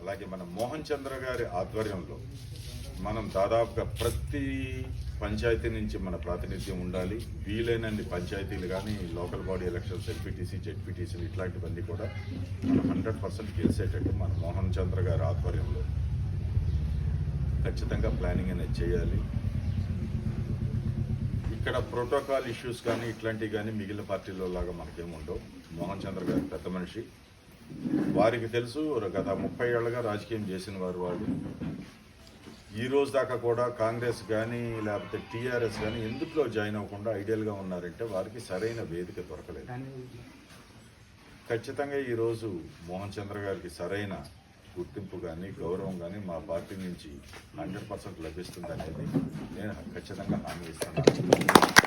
అలాగే మన మోహన్ చంద్ర గారి ఆధ్వర్యంలో మనం దాదాపుగా ప్రతి పంచాయతీ నుంచి మన ప్రాతినిధ్యం ఉండాలి. వీలైనన్ని పంచాయతీలు కానీ లోకల్ బాడీ ఎలక్షన్స్ ఎల్పిటిసి జెడ్పీటీసీలు ఇట్లాంటివన్నీ కూడా మనం హండ్రెడ్ పర్సెంట్ గెలిచేటట్టు మన మోహన్ చంద్ర గారి ఆధ్వర్యంలో ఖచ్చితంగా ప్లానింగ్ అనేది చేయాలి. ఇక్కడ ప్రోటోకాల్ ఇష్యూస్ కానీ ఇట్లాంటివి కానీ మిగిలిన పార్టీల్లో లాగా మనకేం ఉండవు. మోహన్ చంద్ర గారు పెద్ద మనిషి. వారికి తెలుసు గత ముప్పై ఏళ్ళగా రాజకీయం చేసిన వారు వాళ్ళు ఈ రోజు దాకా కూడా కాంగ్రెస్ కానీ లేకపోతే టీఆర్ఎస్ కానీ ఎందుట్లో జాయిన్ అవ్వకుండా ఐడియల్గా ఉన్నారంటే వారికి సరైన వేదిక దొరకలేదు. ఖచ్చితంగా ఈరోజు మోహన్ చంద్ర గారికి సరైన గుర్తింపు కానీ గౌరవం కానీ మా పార్టీ నుంచి హండ్రెడ్ పర్సెంట్ లభిస్తుంది అనేది నేను ఖచ్చితంగా హామీ ఇస్తాను